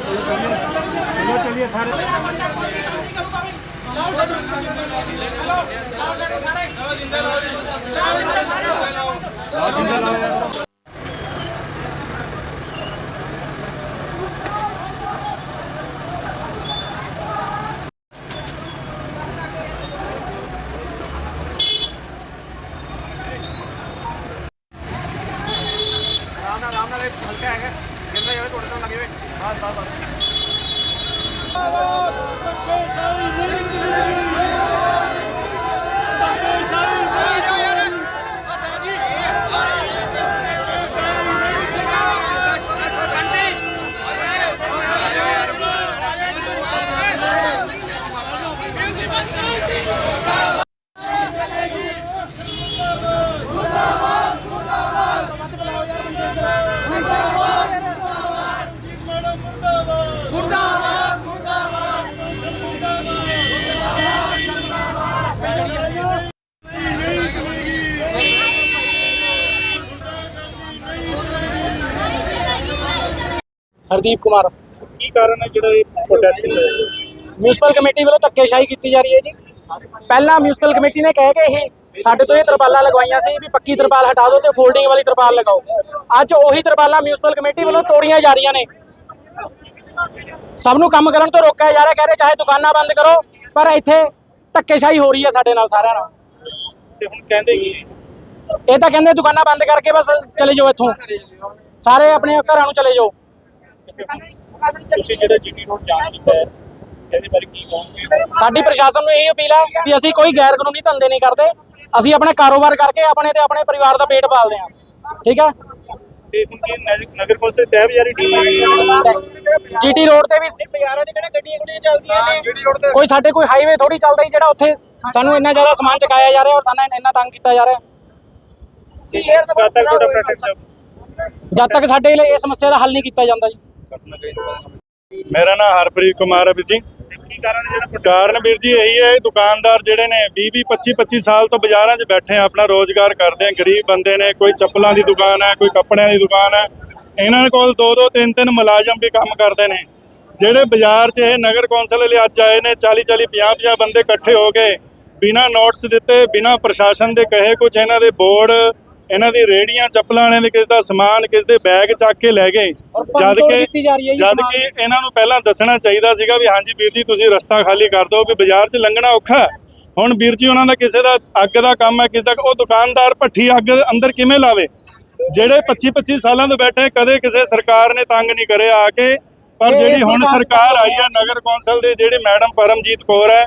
ਚਲੋ ਚਲਿਏ ਸਾਰੇ। ਲਾਓ ਸਾਨੂੰ ਲਾਓ ਸਾਨੂੰ ਸਾਰੇ ਜਿੰਦਾ ਲਾਓ ਸਾਰੇ। ਹਰਦੀਪ ਕੁਮਾਰ। ਕੀ ਕਾਰਨ ਹੈ ਜਿਹੜਾ ਇਹ ਪ੍ਰੋਟੈਸਟ ਕੀਤਾ ਜਾ ਰਿਹਾ? ਮਿਊਨਿਸਪਲ ਕਮੇਟੀ ਵੱਲੋਂ ਧੱਕੇਸ਼ਾਹੀ ਕੀਤੀ ਜਾ ਰਹੀ ਹੈ ਜੀ। ਪਹਿਲਾਂ ਮਿਊਨਿਸਪਲ ਕਮੇਟੀ ਨੇ ਕਹਿ ਕੇ ਹੀ ਸਾਡੇ ਤੋਂ ਇਹ ਤਰਪਾਲਾਂ ਲਗਵਾਈਆਂ ਸੀ ਵੀ ਪੱਕੀ ਤਰਪਾਲ ਹਟਾ ਦਿਓ ਤੇ ਫੋਲਡਿੰਗ ਵਾਲੀ ਤਰਪਾਲ ਲਗਾਓ। ਅੱਜ ਉਹੀ ਤਰਪਾਲਾਂ ਮਿਊਨਿਸਪਲ ਕਮੇਟੀ ਵੱਲੋਂ ਤੋੜੀਆਂ ਜਾ ਰਹੀਆਂ ਨੇ। ਸਭ ਨੂੰ ਕੰਮ ਕਰਨ ਤੋਂ ਰੋਕਿਆ ਜਾ ਰਿਹਾ ਕਹਿ ਰਹੇ ਚਾਹੇ ਦੁਕਾਨਾਂ ਬੰਦ ਕਰੋ ਪਰ ਇੱਥੇ ਧੱਕੇਸ਼ਾਹੀ ਹੋ ਰਹੀ ਹੈ ਸਾਡੇ ਨਾਲ ਸਾਰਿਆਂ ਨਾਲ। ਤੇ ਹੁਣ ਕਹਿੰਦੇ ਕੀ ਇਹ ਤਾਂ ਕਹਿੰਦੇ ਦੁਕਾਨਾਂ ਬੰਦ ਕਰਕੇ ਬਸ ਚਲੇ ਜਾਓ ਇੱਥੋਂ। ਸਾਰੇ ਆਪਣੇ ਘਰਾਂ ਨੂੰ ਚਲੇ ਜਾਓ। ਤੁਸੀਂ ਜਿਹੜਾ ਜੀਟੀ ਰੋਡ ਜਾਮ ਕੀਤਾ ਹੈ ਇਹਦੇ ਬਾਰੇ ਕੀ ਕਹੋਗੇ? ਸਾਡੀ ਪ੍ਰਸ਼ਾਸਨ ਨੂੰ ਇਹ ਅਪੀਲ ਹੈ ਵੀ ਅਸੀਂ ਕੋਈ ਗੈਰ ਕਾਨੂੰਨੀ ਧੰਦੇ ਨਹੀਂ ਕਰਦੇ। ਅਸੀਂ ਆਪਣੇ ਕਾਰੋਬਾਰ ਕਰਕੇ ਆਪਣੇ ਤੇ ਆਪਣੇ ਪਰਿਵਾਰ ਦਾ ਪੇਟ ਪਾਲਦੇ ਹਾਂ। ਠੀਕ ਹੈ ਤੇ ਹੁਣ ਕੀ ਨਗਰ- ਨਗਰ ਕੌਂਸਲ ਤੈਅ ਬਜ਼ਾਰੀ ਜੀਟੀ ਰੋਡ ਤੇ ਵੀ ਬਾਜ਼ਾਰਾਂ ਦੇ ਕਿਹੜਾ ਗੱਡੀਆਂ ਗੁੱਡੀਆਂ ਚੱਲਦੀਆਂ ਨੇ? ਜੀਟੀ ਰੋਡ ਤੇ ਕੋਈ ਸਾਡੇ ਕੋਈ ਹਾਈਵੇ ਥੋੜੀ ਚੱਲਦਾ ਹੀ ਜਿਹੜਾ ਉੱਥੇ ਸਾਨੂੰ ਇੰਨਾ ਜ਼ਿਆਦਾ ਸਮਾਨ ਚਕਾਇਆ ਜਾ ਰਿਹਾ ਔਰ ਸਾਨੂੰ ਇੰਨਾ ਤੰਗ ਕੀਤਾ ਜਾ ਰਿਹਾ। ਕਦ ਤੱਕ ਤੁਹਾਡਾ ਜਦ ਤੱਕ ਸਾਡੇ ਲਈ ਇਹ ਸਮੱਸਿਆ ਦਾ ਹੱਲ ਨਹੀਂ ਕੀਤਾ ਜਾਂਦਾ ਜੀ। ਮੇਰਾ ਨਾਮ ਹਰਪ੍ਰੀਤ ਕੁਮਾਰ ਹੈ ਵੀਰ ਜੀ। ਕਾਰਨ ਵੀਰ ਜੀ ਇਹੀ ਹੈ ਦੁਕਾਨਦਾਰ ਜਿਹੜੇ ਨੇ 20 20 25 25 ਸਾਲ ਤੋਂ ਬਾਜ਼ਾਰਾਂ 'ਚ ਬੈਠੇ ਆ ਆਪਣਾ ਰੋਜ਼ਗਾਰ ਕਰਦੇ ਆ ਗਰੀਬ ਬੰਦੇ ਨੇ ਕੋਈ ਚੱਪਲਾਂ ਦੀ ਦੁਕਾਨ ਹੈ ਕੋਈ ਕੱਪੜਿਆਂ ਦੀ ਦੁਕਾਨ ਹੈ। ਇਹਨਾਂ ਕੋਲ ਦੋ ਦੋ ਤਿੰਨ ਤਿੰਨ ਮੁਲਾਜ਼ਮ ਵੀ ਕੰਮ ਕਰਦੇ ਨੇ। ਜਿਹੜੇ ਬਾਜ਼ਾਰ 'ਚ ਇਹ ਨਗਰ ਕੌਂਸਲ ਲਈ ਅੱਜ ਆਏ ਨੇ 40 40 50 50 ਬੰਦੇ ਇਕੱਠੇ ਹੋ ਕੇ ਬਿਨਾਂ ਨੋਟਿਸ ਦਿੱਤੇ ਬਿਨਾਂ ਪ੍ਰਸ਼ਾਸਨ ਦੇ ਕਹੇ ਕੁਝ ਇਹਨਾਂ ਦੇ ਬੋਰਡ ਇਹਨਾਂ ਦੀ ਰੇੜੀਆਂ ਚੱਪਲਾਂ ਵਾਲਿਆਂ ਦੇ ਕਿਸ ਦਾ ਸਮਾਨ ਕਿਸ ਦੇ ਬੈਗ ਚੱਕ ਕੇ ਲੈ ਗਏ। ਜਦ ਕਿ ਜਦ ਕਿ ਇਹਨਾਂ ਨੂੰ ਪਹਿਲਾਂ ਦੱਸਣਾ ਚਾਹੀਦਾ ਸੀਗਾ ਵੀ ਹਾਂਜੀ ਵੀਰ ਜੀ ਤੁਸੀਂ ਰਸਤਾ ਖਾਲੀ ਕਰ ਦਿਓ ਵੀ ਬਾਜ਼ਾਰ 'ਚ ਲੰਘਣਾ ਔਖਾ। ਹੁਣ ਵੀਰ ਜੀ ਉਹਨਾਂ ਦਾ ਕਿਸੇ ਦਾ ਅੱਗ ਦਾ ਕੰਮ ਹੈ ਕਿਸੇ ਦਾ ਉਹ ਦੁਕਾਨਦਾਰ ਭੱਠੀ ਅੱਗ ਅੰਦਰ ਕਿਵੇਂ ਲਾਵੇ? ਜਿਹੜੇ 25 25 ਸਾਲਾਂ ਤੋਂ ਬੈਠੇ ਕਦੇ ਕਿਸੇ ਸਰਕਾਰ ਨੇ ਤੰਗ ਨਹੀਂ ਕਰਿਆ ਆ ਕੇ। ਪਰ ਜਿਹੜੀ ਹੁਣ ਸਰਕਾਰ ਆਈ ਹੈ ਨਗਰ ਕੌਂਸਲ ਦੇ ਜਿਹੜੇ ਮੈਡਮ ਪਰਮਜੀਤ ਕੌਰ ਹੈ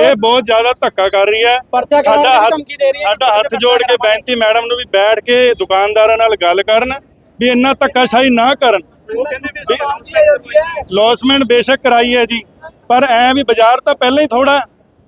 ਇਹ ਬਹੁਤ ਜ਼ਿਆਦਾ ਧੱਕਾ ਕਰ ਰਹੀ ਹੈ। ਸਾਡਾ ਹੱਥ ਧਮਕੀ ਦੇ ਰਹੀ ਹੈ। ਸਾਡਾ ਹੱਥ ਜੋੜ ਕੇ ਬੇਨਤੀ ਮੈਡਮ ਨੂੰ ਵੀ ਬੈਠ ਕੇ ਦੁਕਾਨਦਾਰਾਂ ਨਾਲ ਗੱਲ ਕਰਨ ਵੀ ਇੰਨਾ ਧੱਕਾਸ਼ਾਹੀ ਨਾ ਕਰਨ। ਲੌਸਮੈਂਟ ਬੇਸ਼ੱਕ ਕਰਾਈ ਹੈ ਜੀ। ਪਰ ਐ ਵੀ ਬਾਜ਼ਾਰ ਤਾਂ ਪਹਿਲਾਂ ਹੀ ਥੋੜਾ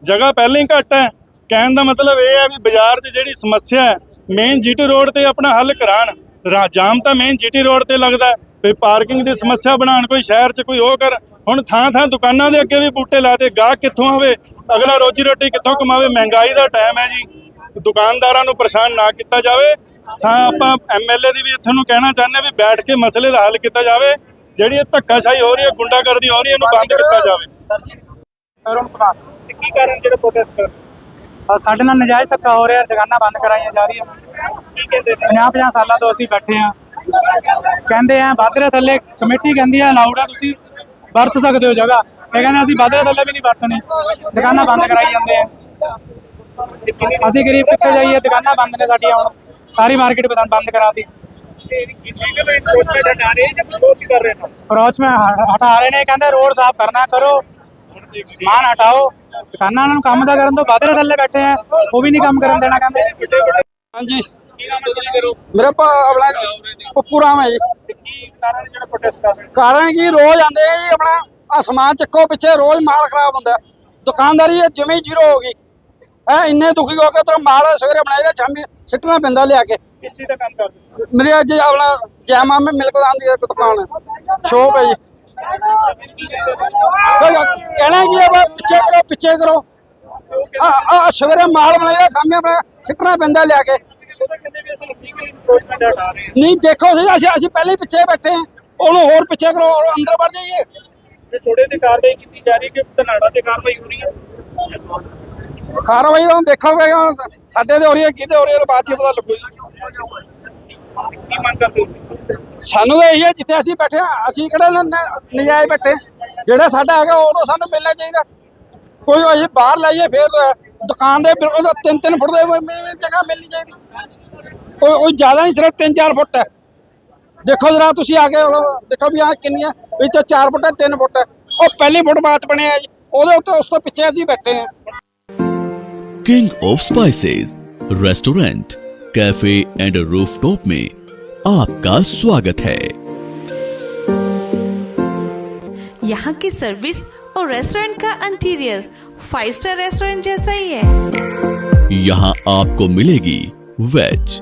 ਜਗ੍ਹਾ ਪਹਿਲਾਂ ਹੀ ਘੱਟ ਹੈ। ਕਹਿਣ ਦਾ ਮਤਲਬ ਇਹ ਹੈ ਵੀ ਬਾਜ਼ਾਰ 'ਚ ਜਿਹੜੀ ਸਮੱਸਿਆ ਹੈ ਮੇਨ ਜੀਟੀ ਰੋਡ ਤੇ ਆਪਣਾ ਹੱਲ ਕਰਾਣ ਰਾ- ਜਾਮ ਤਾਂ ਮੇਨ ਜੀਟੀ ਰੋਡ ਤੇ ਲੱਗਦਾ। ਵੀ ਪਾਰਕਿੰਗ ਦੀ ਸਮੱਸਿਆ ਬਣਾਉਣ ਕੋਈ ਸ਼ਹਿਰ 'ਚ ਕੋਈ ਉਹ ਕਰ ਹੁਣ ਥਾਂ ਥਾਂ ਦੁਕਾਨਾਂ ਦੇ ਅੱਗੇ ਵੀ ਬੂਟੇ ਲਾਤੇ ਗਾਹਕ ਕਿੱਥੋਂ ਆਵੇ? ਅਗਲਾ ਰੋਜੀ ਰੋਟੀ ਕਿੱਥੋਂ ਕਮਾਵੇ? ਮਹਿੰਗਾਈ ਦਾ ਟਾਈਮ ਹੈ ਜੀ। ਦੁਕਾਨਦਾਰਾਂ ਨੂੰ ਪਰੇਸ਼ਾਨ ਨਾ ਕੀਤਾ ਜਾਵੇ। ਸਾ ਆਪਾਂ ਐਮਐਲਏ ਦੀ ਵੀ ਇੱਥੇ ਨੂੰ ਕਹਿਣਾ ਚਾਹੁੰਦੇ ਵੀ ਬੈਠ ਕੇ ਮਸਲੇ ਦਾ ਹੱਲ ਕੀਤਾ ਜਾਵੇ। ਜਿਹੜੀ ਇਹ ਧੱਕਾਸ਼ਾਹੀ ਹੋ ਰਹੀ ਹੈ ਗੁੰਡਾਗਰਦੀ ਹੋ ਰਹੀ ਹੈ ਇਹਨੂੰ ਬੰਦ ਕੀਤਾ ਜਾਵੇ। ਅਰੁਣ ਕੁਮਾਰ। ਤੇ ਕੀ ਕਾਰਨ ਜਿਹੜਾ ਪ੍ਰੋਟੈਸਟ ਕਰ ਸਾਡੇ ਨਾਲ ਨਜਾਇਜ਼ ਧੱਕਾ ਹੋ ਰਿਹਾ ਦੁਕਾਨਾਂ ਬੰਦ ਕਰਾਈਆਂ ਜਾ ਰਹੀਆਂ। ਕੀ ਕਹਿੰਦੇ ਨੇ? 50 50 ਸਾਲਾਂ ਤੋਂ ਅਸੀਂ ਬੈਠੇ ਆ ਕਹਿੰਦੇ ਆ ਬਾਦਰੇ ਥੱਲੇ ਕਮੇਟੀ ਕਹਿੰਦੀ ਆ ਅਲਾਉਡ ਆ ਤੁਸੀਂ। ਵਰਤ ਸਕਦੇ ਹੋ ਜਗ੍ਹਾ। ਇਹ ਕਹਿੰਦੇ ਅਸੀਂ ਬਾਦਰੇ ਥੱਲੇ ਵੀ ਨਹੀਂ ਵਰਤਣੀ। ਦੁਕਾਨਾਂ ਬੰਦ ਕਰਾਈ ਜਾਂਦੇ ਆ। ਅਸੀਂ ਗਰੀਬ ਕਿੱਥੇ ਜਾਈਏ? ਦੁਕਾਨਾਂ ਬੰਦ ਨੇ ਸਾਡੀਆਂ ਹੁਣ। ਸਾਰੀ ਮਾਰਕੀਟ ਬੰਦ ਬੰਦ ਕਰਾਤੀ। ਹਟਾ ਰਹੇ ਨੇ ਅਪਰੋਚ ਮੈਂ ਹ- ਹਟਾ ਰਹੇ ਨੇ। ਕਹਿੰਦੇ ਰੋਡ ਸਾਫ਼ ਕਰਨਾ ਕਰੋ। ਸਮਾਨ ਹਟਾਓ। ਦੁਕਾਨਾਂ ਨੂੰ ਕੰਮ ਦਾ ਕਰਨ ਤੋਂ ਬਾਦਰੇ ਥੱਲੇ ਬੈਠੇ ਆ। ਉਹ ਵੀ ਨਹੀਂ ਕੰਮ ਕਰਨ ਦੇਣਾ ਕਹਿੰਦੇ। ਹਾਂਜੀ। ਕੀ ਨਾਮ ਬਦਲੀ ਕਰੋ ਮੇਰਾ ਭਾ ਆਪਣਾ ਪੱਪੂ ਰਾਮ ਹੈ ਜੀ। ਤੇ ਕੀ ਕਾਰਨ ਜਿਹੜਾ ਪ੍ਰੋਟੈਸਟ ਕਰ ਰਹੇ ਕਾਰਨ ਕੀ ਰੋਜ਼ ਆਂਦੇ ਆ ਜੀ ਆਪਣਾ ਅਸਮਾਨ ਚੱਕੋ ਪਿੱਛੇ ਰੋਜ਼ ਮਾਲ ਖਰਾਬ ਹੁੰਦਾ ਹੈ। ਦੁਕਾਨਦਾਰੀ ਇਹ ਜਿਵੇਂ ਜ਼ੀਰੋ ਹੋ ਗਈ। ਐ ਇੰਨੇ ਦੁਖੀ ਹੋ ਕੇ ਤੇ ਮਾਲ ਸਵੇਰੇ ਬਣਾਏਗਾ ਸ਼ਾਮੀ ਸਿੱਟਣਾ ਪੈਂਦਾ ਲਿਆ ਕੇ। ਕਿਸ ਚੀਜ਼ ਦਾ ਕੰਮ ਕਰਦੇ ਹੋ? ਮੇਰੇ ਅੱਜ ਆਪਣਾ ਜੈਮਾ ਮੇ ਮਿਲਕ ਦਾਨ ਦੀ ਇੱਕ ਦੁਕਾਨ। ਹੈ ਸ਼ੋਪ ਹੈ ਜੀ। ਕੋਈ ਕਹਿਣਾ ਕੀ ਹੈ ਬਾ ਪਿੱਛੇ ਕਰੋ ਪਿੱਛੇ ਕਰੋ। ਆ ਆ ਸਵੇਰੇ ਮਾਲ ਬਣਾਏਗਾ ਸ਼ਾਮੀ ਆਪਣਾ ਸਿੱਟਣਾ ਪੈਂਦਾ ਲਿਆ ਕੇ। ਨਹੀਂ ਦੇਖੋ ਸਹੀ ਅਸੀਂ ਅਸੀਂ ਪਹਿਲੇ ਹੀ ਪਿੱਛੇ ਬੈਠੇ ਹਾਂ। ਉਹਨੂੰ ਹੋਰ ਪਿੱਛੇ ਕਰੋ ਔਰ ਅੰਦਰ ਵੜ ਜਾਈਏ। ਤੇ ਥੋੜੇ ਤੇ ਕਾਰਵਾਈ ਕੀਤੀ ਜਾ ਰਹੀ ਹੈ ਕਿ ਧਨਾੜਾ ਤੇ ਕਾਰਵਾਈ ਹੋ ਰਹੀ ਹੈ? ਕਾਰਵਾਈ ਹੁਣ ਦੇਖੋਗੇ ਸਾਡੇ ਤੇ ਹੋ ਰਹੀ ਹੈ ਕਿਤੇ ਹੋ ਰਹੀ ਹੈ ਬਾਅਦ ਚ ਪਤਾ ਲੱਗੂ ਜੀ। ਕੀ ਮੰਗ ਕਰਦੇ ਹੋ? ਸਾਨੂੰ ਇਹੀ ਹੈ ਜਿੱਥੇ ਅਸੀਂ ਬੈਠੇ ਅਸੀਂ ਕਿਹੜੇ ਨਜਾਇਜ਼ ਬੈਠੇ ਜਿਹੜਾ ਸਾਡਾ ਹੈਗਾ ਉਹ ਸਾਨੂੰ ਮਿਲਣਾ ਚਾਹੀਦਾ। ਕੋਈ ਅਸੀਂ ਬਾਹਰ ਲਾਈਏ ਫਿਰ ਦੁਕਾਨ ਦੇ ਬਿਲਕੁਲ ਤਿੰਨ ਤਿੰਨ ਫੁੱਟ ਦੇ ਜਗ੍ਹਾ ਮਿਲਣੀ ਚਾਹੀਦੀ। ਕੋਈ ਕੋਈ ਜ਼ਿਆਦਾ ਨਹੀਂ ਸਿਰਫ 3-4 ਫੁੱਟ ਹੈ ਦੇਖੋ ਜਰਾ ਤੁਸੀਂ ਆ ਕੇ ਉਹ ਦੇਖੋ ਵੀ ਆ ਕਿੰਨੀਆਂ ਵਿੱਚ 4 ਫੁੱਟ ਹੈ 3 ਫੁੱਟ ਹੈ ਉਹ ਪਹਿਲੀ ਫੁੱਟ ਬਾਅਦ 'ਚ ਬਣਿਆ ਜੀ ਉਹਦੇ ਉੱਤੇ ਉਸ ਤੋਂ ਪਿੱਛੇ ਅਸੀਂ ਬੈਠੇ ਹਾਂ king of spices restaurant cafe and rooftop में आपका स्वागत है यहाँ की सर्विस और रेस्टोरेंट का इंटीरियर फाइव स्टार रेस्टोरेंट जैसा ही है यहाँ आपको मिलेगी वेज